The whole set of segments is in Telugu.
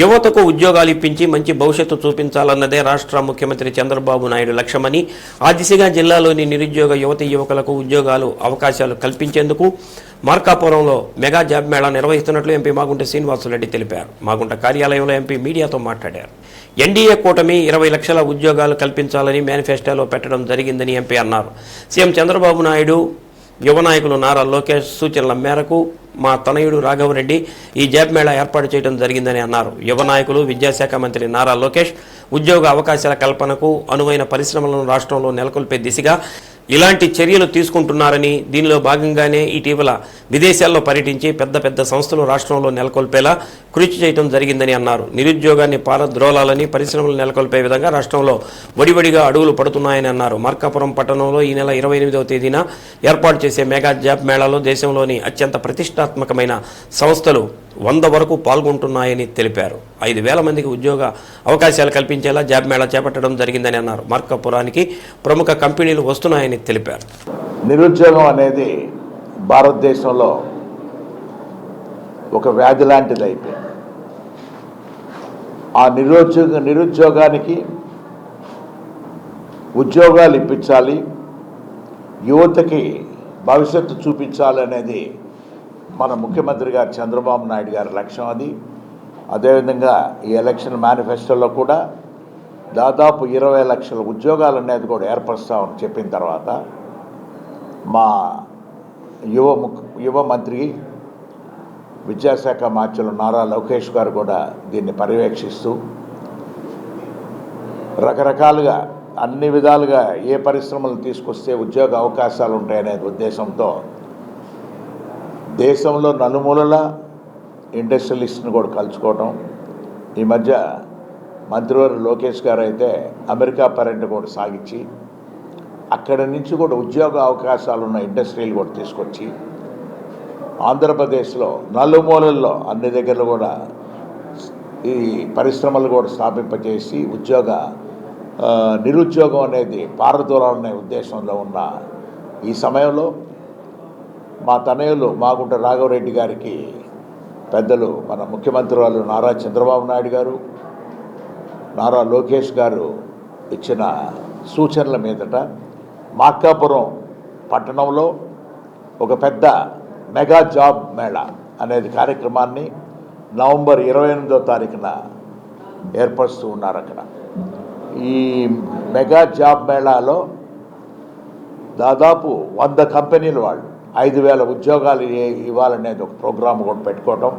యువతకు ఉద్యోగాలు ఇప్పించి మంచి భవిష్యత్తు చూపించాలన్నదే రాష్ట్ర ముఖ్యమంత్రి చంద్రబాబు నాయుడు లక్ష్యమని ఆ దిశగా జిల్లాలోని నిరుద్యోగ యువతి యువకులకు ఉద్యోగాలు అవకాశాలు కల్పించేందుకు మార్కాపురంలో మెగా జాబ్ మేళా నిర్వహిస్తున్నట్లు ఎంపీ మాగుంట శ్రీనివాసరెడ్డి తెలిపారు. మాగుంట కార్యాలయంలో ఎంపీ మీడియాతో మాట్లాడారు. ఎన్డీఏ కూటమి ఇరవై లక్షల ఉద్యోగాలు కల్పించాలని మేనిఫెస్టోలో పెట్టడం జరిగిందని ఎంపీ అన్నారు. సీఎం చంద్రబాబు నాయుడు యువ నాయకులు నారా లోకేష్ సూచనల మేరకు మా తనయుడు రాఘవరెడ్డి ఈ జాబ్ మేళా ఏర్పాటు చేయడం జరిగిందని అన్నారు. యువ నాయకులు విద్యాశాఖ మంత్రి నారా లోకేష్ ఉద్యోగ అవకాశాల కల్పనకు అనువైన పరిశ్రమలను రాష్ట్రంలో నెలకొల్పే దిశగా ఇలాంటి చర్యలు తీసుకుంటున్నారని దీనిలో భాగంగానే ఇటీవల విదేశాల్లో పర్యటించి పెద్ద పెద్ద సంస్థలు రాష్ట్రంలో నెలకొల్పేలా కృషి చేయడం జరిగిందని అన్నారు. నిరుద్యోగాన్ని పారద్రోలాలని పరిశ్రమలు నెలకొల్పే విధంగా రాష్ట్రంలో వడివడిగా అడుగులు పడుతున్నాయని అన్నారు. మార్కాపురం పట్టణంలో ఈ నెల ఇరవై ఎనిమిదవ తేదీన ఏర్పాటు చేసే మెగా జాబ్ మేళాలో దేశంలోని అత్యంత ప్రతిష్టాత్మకమైన సంస్థలు వంద వరకు పాల్గొంటున్నాయని తెలిపారు. ఐదు వేల మందికి ఉద్యోగ అవకాశాలు కల్పించేలా జాబ్ మేళా చేపట్టడం జరిగిందని అన్నారు. మార్కాపురానికి ప్రముఖ కంపెనీలు వస్తున్నాయని తెలిపారు. నిరుద్యోగం అనేది భారతదేశంలో ఒక వ్యాధి లాంటిది అయిపోయింది. ఆ నిరుద్యోగ నిరుద్యోగానికి ఉద్యోగాలు ఇప్పించాలి యువతకి భవిష్యత్తు చూపించాలనేది మన ముఖ్యమంత్రి గారు చంద్రబాబు నాయుడు గారి లక్ష్యం అది. అదేవిధంగా ఈ ఎలక్షన్ మేనిఫెస్టోలో కూడా దాదాపు ఇరవై లక్షల ఉద్యోగాలు అనేది కూడా ఏర్పరుస్తామని చెప్పిన తర్వాత మా యువ ముఖ్ యువ మంత్రి విద్యాశాఖ మార్చులు నారా లోకేష్ గారు కూడా దీన్ని పర్యవేక్షిస్తూ రకరకాలుగా అన్ని విధాలుగా ఏ పరిశ్రమలు తీసుకొస్తే ఉద్యోగ అవకాశాలు ఉంటాయనే ఉద్దేశంతో దేశంలో నలుమూలల ఇండస్ట్రియలిస్ట్ని కూడా కలుసుకోవటం. ఈ మధ్య మంత్రివారు లోకేష్ గారు అయితే అమెరికా పర్యటన కూడా సాగించి అక్కడి నుంచి కూడా ఉద్యోగ అవకాశాలు ఉన్న ఇండస్ట్రీలు కూడా తీసుకొచ్చి ఆంధ్రప్రదేశ్లో నలుమూలల్లో అన్ని దగ్గరలో కూడా ఈ పరిశ్రమలు కూడా స్థాపింపజేసి ఉద్యోగ నిరుద్యోగం అనేది పారదూరాలనే ఉద్దేశంలో ఉన్న ఈ సమయంలో మా తనయులు మాగుంట రాఘవరెడ్డి గారికి పెద్దలు మన ముఖ్యమంత్రి వాళ్ళు నారా చంద్రబాబు నాయుడు గారు నారా లోకేష్ గారు ఇచ్చిన సూచనల మీదట మార్కాపురం పట్టణంలో ఒక పెద్ద మెగా జాబ్ మేళా అనేది కార్యక్రమాన్ని నవంబర్ ఇరవై ఎనిమిదో తారీఖున ఏర్పరుస్తూ ఉన్నారు అక్కడ. ఈ మెగా జాబ్ మేళాలో దాదాపు వంద కంపెనీలు వాళ్ళు ఐదు వేల ఉద్యోగాలు ఇవ్వాలనేది ఒక ప్రోగ్రాం కూడా పెట్టుకోవటం.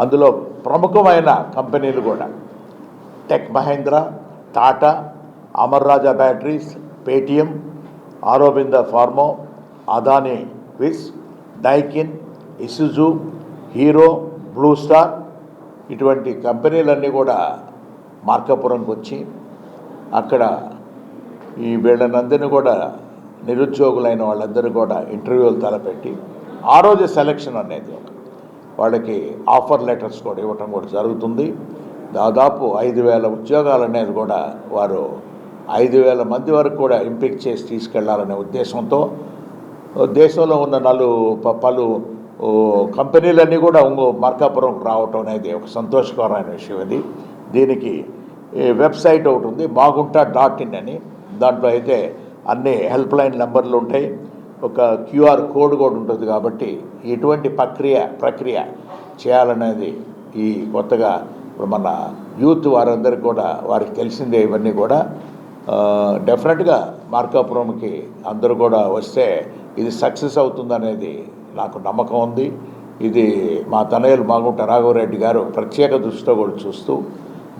అందులో ప్రముఖమైన కంపెనీలు కూడా. Tech Mahindra Tata Amara Raja batteries Paytm Aurobindo pharma Adani విస్ Daikin Isuzu Hero Blue Star ఇటువంటి కంపెనీలన్నీ కూడా మార్కాపురంకి వచ్చి అక్కడ ఈ వీళ్ళనందరినీ కూడా నిరుద్యోగులైన వాళ్ళందరూ కూడా ఇంటర్వ్యూలు తలపెట్టి ఆ రోజు సెలక్షన్ అనేది ఒక వాళ్ళకి ఆఫర్ లెటర్స్ కూడా ఇవ్వటం కూడా జరుగుతుంది. దాదాపు ఐదు వేల ఉద్యోగాలు అనేది కూడా వారు ఐదు వేల మంది వరకు కూడా ఎంపిక చేసి తీసుకెళ్ళాలనే ఉద్దేశంతో దేశంలో ఉన్న నలు ప- పలు కంపెనీలన్నీ కూడా ఇంకో రావటం అనేది ఒక సంతోషకరమైన విషయం ఇది. దీనికి ఈ వెబ్సైట్ ఒకటి ఉంది మాగుంట డాట్ ఇన్ అని. దాంట్లో అయితే అన్ని హెల్ప్ లైన్ నెంబర్లు ఉంటాయి. ఒక క్యూఆర్ కోడ్ కూడా ఉంటుంది కాబట్టి ఎటువంటి ప్రక్రియ ప్రక్రియ చేయాలనేది ఈ కొత్తగా ఇప్పుడు మన యూత్ వారందరికీ కూడా వారికి తెలిసిందే ఇవన్నీ కూడా. డెఫినెట్గా మార్కాపురంకి అందరూ కూడా వస్తే ఇది సక్సెస్ అవుతుందనేది నాకు నమ్మకం ఉంది. ఇది మా తనయులు మాగుంట రాఘవరెడ్డి గారు ప్రత్యేక దృష్టితో కూడా చూస్తూ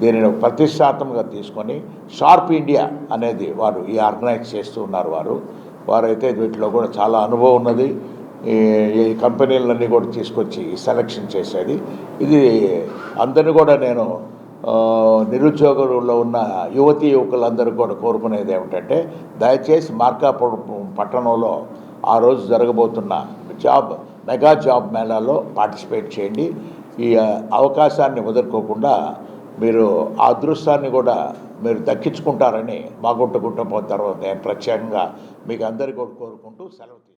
దీనిని ప్రతిష్టాత్మకంగా తీసుకొని షార్ప్ ఇండియా అనేది వారు ఈ ఆర్గనైజ్ చేస్తూ ఉన్నారు వారు. వారైతే వీటిలో కూడా చాలా అనుభవం ఉన్నది. ఈ కంపెనీలన్నీ కూడా తీసుకొచ్చి సెలక్షన్ చేసేది. ఇది అందరిని కూడా నేను నిరుద్యోగంలో ఉన్న యువతీ యువకులందరూ కూడా కోరుకునేది ఏమిటంటే దయచేసి మార్కాపురం పట్టణంలో ఆ రోజు జరగబోతున్న జాబ్ మెగా జాబ్ మేళాలో పార్టిసిపేట్ చేయండి. ఈ అవకాశాన్ని వదులుకోకుండా మీరు ఆ అదృష్టాన్ని కూడా మీరు దక్కించుకుంటారని మాగుంట గుంట తర్వాత నేను ప్రత్యేకంగా మీకు అందరికీ కూడా కోరుకుంటూ సెలవు